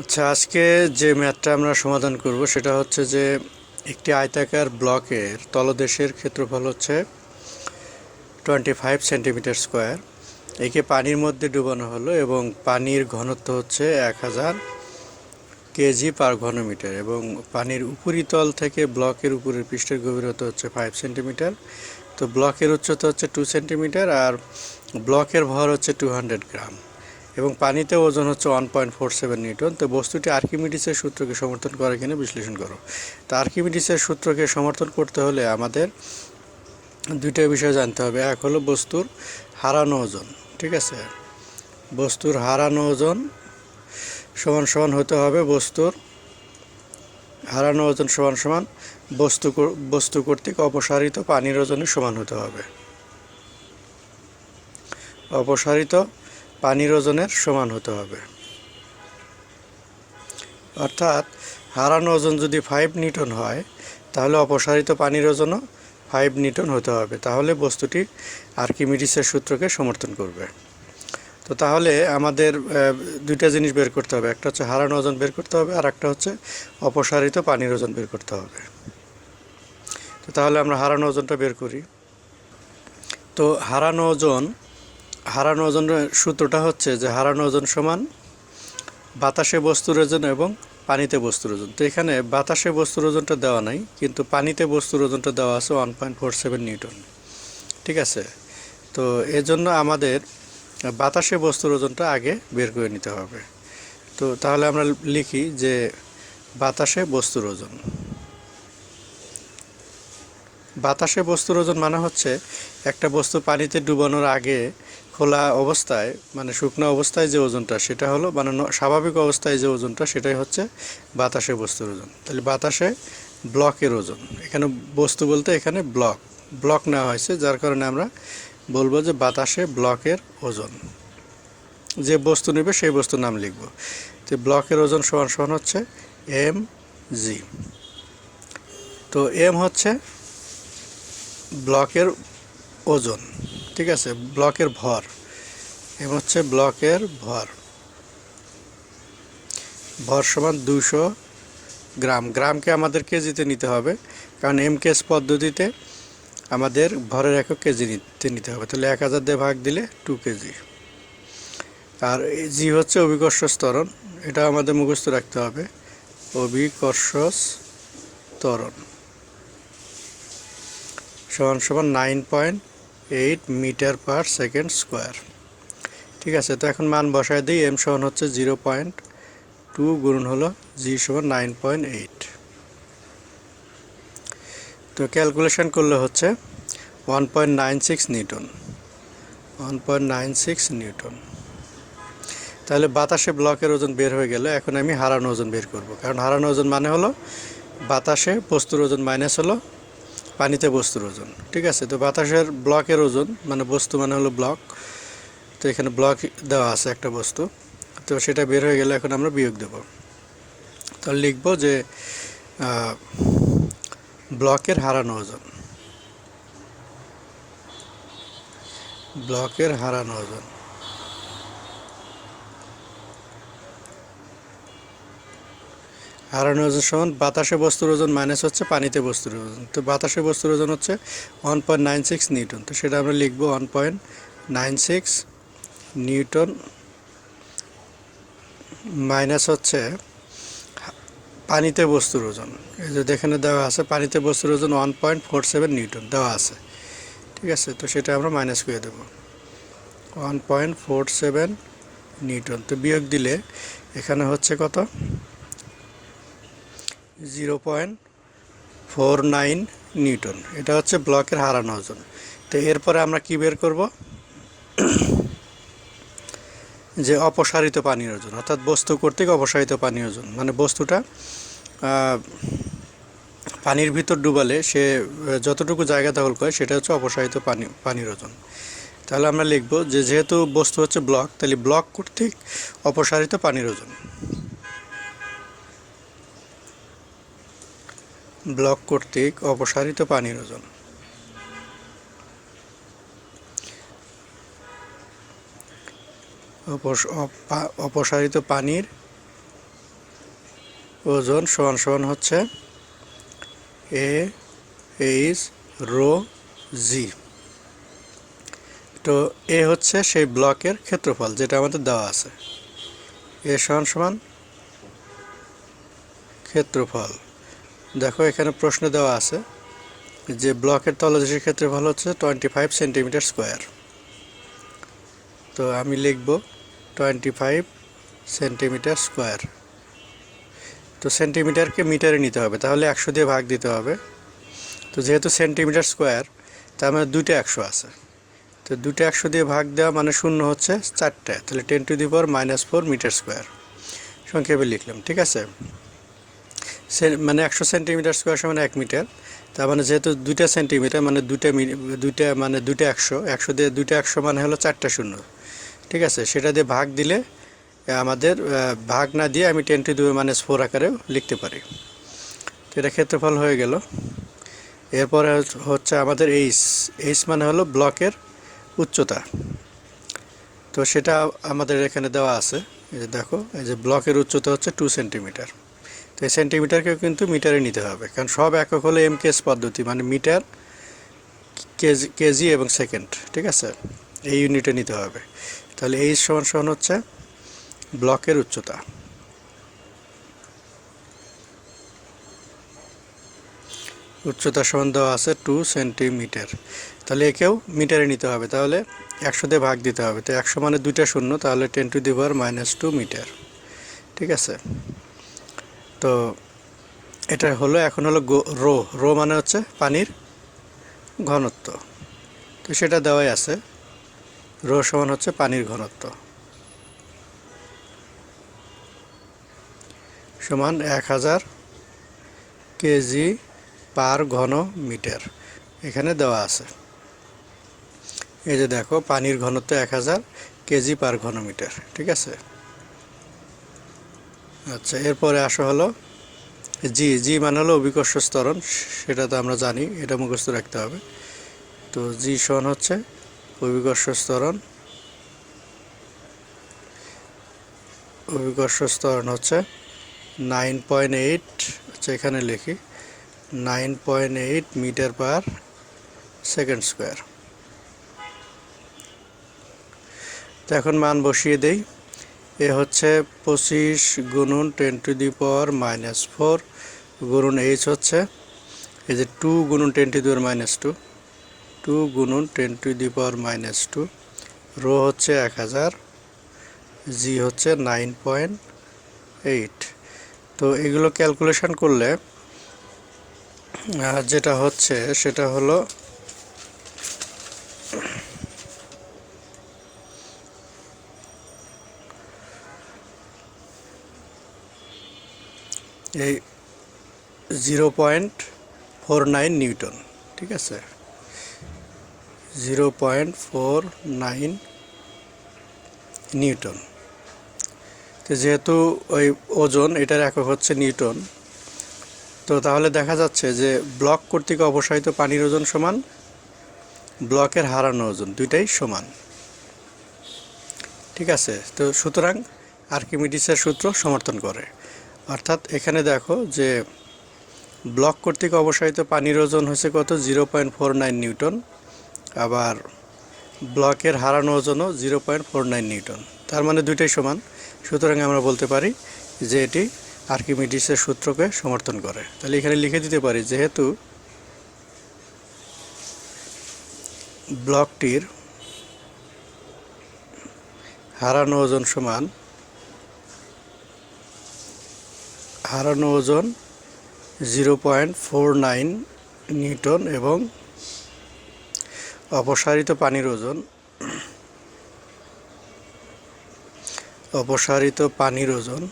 আচ্ছা আজকে যে ম্যাথটা আমরা সমাধান করব সেটা হচ্ছে যে একটি আয়তাকার ব্লকের তলদেশের ক্ষেত্রফল হচ্ছে টোয়েন্টি ফাইভ সেন্টিমিটার স্কোয়ার একে পানির মধ্যে ডুবানো হলো এবং পানির ঘনত্ব হচ্ছে এক হাজার কেজি পার ঘনমিটার এবং পানির উপরিতল থেকে ব্লকের উপরের পৃষ্ঠের গভীরতা হচ্ছে ফাইভ সেন্টিমিটার তো ব্লকের উচ্চতা হচ্ছে টু সেন্টিমিটার আর ব্লকের ভর হচ্ছে টু হান্ড্রেড গ্রাম এবং পানিতে ওজন হচ্ছে one point four seven newton. তো বস্তুটি আর্কিমিডিসের সূত্রকে সমর্থন করে কিনা বিশ্লেষণ করো। তো আর্কিমিডিসের সূত্রকে সমর্থন করতে হলে আমাদের দুইটা বিষয় জানতে হবে। এক হলো বস্তুর হারানো ওজন, ঠিক আছে? বস্তুর হারানো ওজন সমান সমান হতে হবে বস্তুর হারানো ওজন সমান সমান বস্তু বস্তু কর্তৃক অপসারিত পানির ওজনের সমান হতে হবে। অপসারিত পানির ওজনের সমান হতে হবে। অর্থাৎ হারানো ওজন যদি ফাইভ নিউটন হয়, তাহলে অপসারিত পানির ওজনও ফাইভ নিউটন হতে হবে। তাহলে বস্তুটি আর্কিমিডিসের সূত্রকে সমর্থন করবে। তো তাহলে আমাদের দুইটা জিনিস বের করতে হবে। একটা হচ্ছে হারানো ওজন বের করতে হবে, আর একটা হচ্ছে অপসারিত পানির ওজন বের করতে হবে। তো তাহলে আমরা হারানো ওজনটা বের করি। তো হারানো ওজন হারানো ওজনের সূত্রটা হচ্ছে যে হারানো ওজন সমান বাতাসে বস্তুর ওজন এবং পানিতে বস্তুর ওজন। তো এখানে বাতাসে বস্তুর ওজনটা দেওয়া নাই, কিন্তু পানিতে বস্তুর ওজনটা দেওয়া আছে one point four seven newton. ঠিক আছে? তো এজন্য আমাদের বাতাসে বস্তুর ওজনটা আগে বের করে নিতে হবে। তো তাহলে আমরা লিখি যে বাতাসে বস্তুর ওজন। বাতাসে বস্তুর ওজন মানে হচ্ছে একটা বস্তু পানিতে ডুবানোর আগে খোলা অবস্থায় মানে শুকনো অবস্থায় যে ওজনটা, সেটা হলো মানে স্বাভাবিক অবস্থায় যে ওজনটা, সেটাই হচ্ছে বাতাসে বস্তুর ওজন। তাহলে বাতাসে ব্লকের ওজন। এখানে বস্তু বলতে এখানে ব্লক। ব্লক নেওয়া হয়েছে, যার কারণে আমরা বলব যে বাতাসে ব্লকের ওজন। যে বস্তু নেবে, সেই বস্তুর নাম লিখব। তো ব্লকের ওজন সমান সমান হচ্ছে এম জি। তো এম হচ্ছে ব্লকের ওজন। ঠিক আছে, ব্লকের ভর। এবং হচ্ছে ব্লকের ভর। ভর সমান দুশো গ্রাম। গ্রামকে আমাদের কেজিতে নিতে হবে? কারণ এম কেস পদ্ধতিতে আমাদের ভরের একক কেজি নিতে নিতে হবে। তাহলে এক হাজার দিয়ে ভাগ দিলে টু কেজি আর জি হচ্ছে অভিকর্ষ স্তরণ এটা আমাদের মুখস্থ রাখতে হবে। অভিকর্ষ ত্বরণ। সমান সমান nine point eight metre per second square ঠিক আছে, তো এখন মান বসায় দিই এম সমান হচ্ছে জিরো পয়েন্ট টু গুণন হলো জি সমান নাইন পয়েন্ট এইট তো ক্যালকুলেশন করলে হচ্ছে one point nine six newton one point nine six newton. তাহলে বাতাসে ব্লকের ওজন বের হয়ে গেল এখন আমি হারানো ওজন বের করব, কারণ হারানো ওজন মানে হলো বাতাসে বস্তুর ওজন মাইনাস হলো পানিতে বস্তুর ওজন, ঠিক আছে? তো বাতাসের ব্লকের ওজন মানে বস্তু মানে হলো ব্লক। তো এখানে ব্লক দেওয়া আছে একটা বস্তু। তো সেটা বের হয়ে গেলে এখন আমরা বিয়োগ দেব। তাহলে লিখব যে ব্লকের হারানো ওজন। ব্লকের হারানো ওজন। হারানো ওজন সমান, বাতাসে বস্তুর ওজন মাইনাস হচ্ছে পানিতে বস্তুর ওজন। তো বাতাসে বস্তুর ওজন হচ্ছে one point nine six newton. তো সেটা আমরা লিখব one point nine six newton minus হচ্ছে পানিতে বস্তুর ওজন। এই যে এখানে দেওয়া আছে, পানিতে বস্তুর ওজন one point four seven newton দেওয়া আছে। ঠিক আছে? তো সেটা আমরা মাইনাস করে দেবো। One point four seven newton. তো বিয়োগ দিলে এখানে হচ্ছে কত? Zero point four nine newton. এটা হচ্ছে ব্লকের হারানো ওজন। তো এরপরে আমরা কি বের করব? যে অপসারিত পানির ওজন, অর্থাৎ বস্তু কর্তৃক অপসারিত পানির ওজন। মানে বস্তুটা পানির ভিতর ডুবালে সে যতটুকু জায়গা দখল করে সেটা হচ্ছে অপসারিত পানি, পানির ওজন। তাহলে আমরা লিখব যে যেহেতু বস্তু হচ্ছে ব্লক, তাহলে ব্লক কর্তৃক অপসারিত পানির ওজন। ব্লক কর্তৃক অপসারিত পানির ওজন। অপস- অপা- অপসারিত পানির ওজন সমান সমান হচ্ছে এ এইচ রো জি তো এ হচ্ছে সেই ব্লকের ক্ষেত্রফল যেটা আমাদের দেওয়া আছে। এ সমান সমান ক্ষেত্রফল। দেখো, এখানে প্রশ্ন দেওয়া আছে যে ব্লকের তলদেশের ক্ষেত্রে ভালো হচ্ছে টোয়েন্টি ফাইভ সেন্টিমিটার স্কোয়ার। তো আমি লিখব টোয়েন্টি ফাইভ সেন্টিমিটার স্কোয়ার। তো সেন্টিমিটারকে মিটারে নিতে হবে, তাহলে একশো দিয়ে ভাগ দিতে হবে। তো যেহেতু সেন্টিমিটার স্কোয়ার, তার মানে দুইটা একশো আছে। তো দুটো একশো দিয়ে ভাগ দেওয়া মানে শূন্য হচ্ছে চারটে, তাহলে ten to the power minus four metre square. সংক্ষেপে লিখলাম, ঠিক আছে? মানে একশো সেন্টিমিটার স্কোয়ার সমান এক মিটার। তার মানে যেহেতু দুইটা সেন্টিমিটার মানে দুইটা দুইটা মানে দুইটা একশো একশো দিয়ে দুইটা একশো মানে হলো চারটা শূন্য। ঠিক আছে? সেটা দিয়ে ভাগ দিলে আমাদের ভাগ না দিয়ে আমি টেন টু দি মানে ফোর আকারেও লিখতে পারি। তো এটা ক্ষেত্রফল হয়ে গেল। এরপরে হচ্ছে আমাদের এইচ। এইচ মানে হলো ব্লকের উচ্চতা। তো সেটা আমাদের এখানে দেওয়া আছে। এই যে দেখো, এই যে ব্লকের উচ্চতা হচ্ছে টু সেন্টিমিটার তো এই সেন্টিমিটারকেও কিন্তু মিটারে নিতে হবে। কারণ সব একক হলো এম কেস পদ্ধতি মানে মিটার কেজি কেজি এবং সেকেন্ড ঠিক আছে? এই ইউনিটে নিতে হবে। তাহলে এই সমান সমান হচ্ছে ব্লকের উচ্চতা। উচ্চতা সমান দেওয়া আছে টু সেন্টিমিটার তাহলে একেও মিটারে নিতে হবে। তাহলে একশো দিয়ে ভাগ দিতে হবে। তো একশো মানে দুইটা শূন্য, তাহলে ten to the power minus two metre ঠিক আছে? তো এটা হলো, এখন হলো রো। রো মানে হচ্ছে পানির ঘনত্ব। তো সেটা দেওয়াই আছে। রো সমান হচ্ছে পানির ঘনত্ব। সমান এক হাজার কেজি পার ঘন মিটার। এখানে দেওয়া আছে। এই যে দেখো, পানির ঘনত্ব এক হাজার কেজি পার ঘন মিটার। ঠিক আছে? আচ্ছা এরপরে আসা হলো জি জি মানে হলো অভিকর্ষ স্তরণ সেটা তো আমরা জানি, এটা মুখস্থ রাখতে হবে। তো জি সমান হচ্ছে অভিকর্ষ স্তরণ অভিকর্ষ স্তরণ হচ্ছে নাইন পয়েন্ট এইট আচ্ছা এখানে লিখি, nine point eight metre per second square. তো এখন মান বসিয়ে দেই। এ হচ্ছে পঁচিশ গুণন ten to the power minus four গুণন এইচ হচ্ছে, এই যে টু গুণন ten to the power minus two two গুণন ten to the power minus two, rho হচ্ছে এক হাজার, জি হচ্ছে নাইন পয়েন্ট এইট। তো এগুলো ক্যালকুলেশন করলে যেটা হচ্ছে সেটা হলো এই zero point four nine newton, ঠিক আছে? Zero point four nine newton. তো যেহেতু ওই ওজন এটার একক হচ্ছে নিউটন, তো তাহলে দেখা যাচ্ছে যে ব্লক কর্তৃক অবসাহিত পানির ওজন সমান, ব্লকের হারানো ওজন দুইটাই সমান। ঠিক আছে? তো সুতরাং আর্কিমিডিসের সূত্র সমর্থন করে। অর্থাৎ এখানে দেখো যে ব্লক কর্তৃক অবসাহিত পানির ওজন হচ্ছে কত? Zero point four nine newton. আবার ব্লকের হারানো ওজনও zero point four nine newton. তার মানে দুইটাই সমান। সুতরাং আমরা বলতে পারি যে এটি আর্কিমিডিসের সূত্রকে সমর্থন করে। তাহলে এখানে লিখে দিতে পারি যেহেতু ব্লকটির হারানো ওজন সমান হারানো ওজন zero point four nine newton এবং অপসারিত পানির ওজন অপসারিত পানির ওজন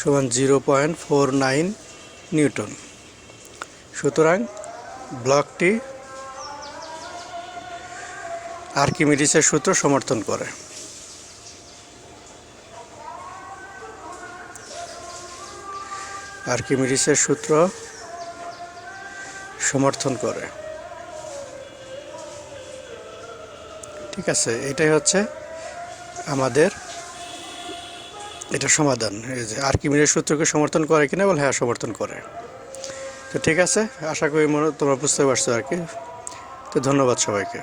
সমান zero point four nine newton. সুতরাং ব্লকটি আর্কিমিডিসের সূত্র সমর্থন করে। আর্কিমিডিসের সূত্র সমর্থন করে। ঠিক আছে, এটাই হচ্ছে আমাদের এটা সমাধান। এই যে আর্কিমিডিসের সূত্রকে সমর্থন করে কিনা বলে হ্যাঁ সমর্থন করে। তো ঠিক আছে, আশা করি মনে তোমরা বুঝতে পারছ আর কি। তো ধন্যবাদ সবাইকে।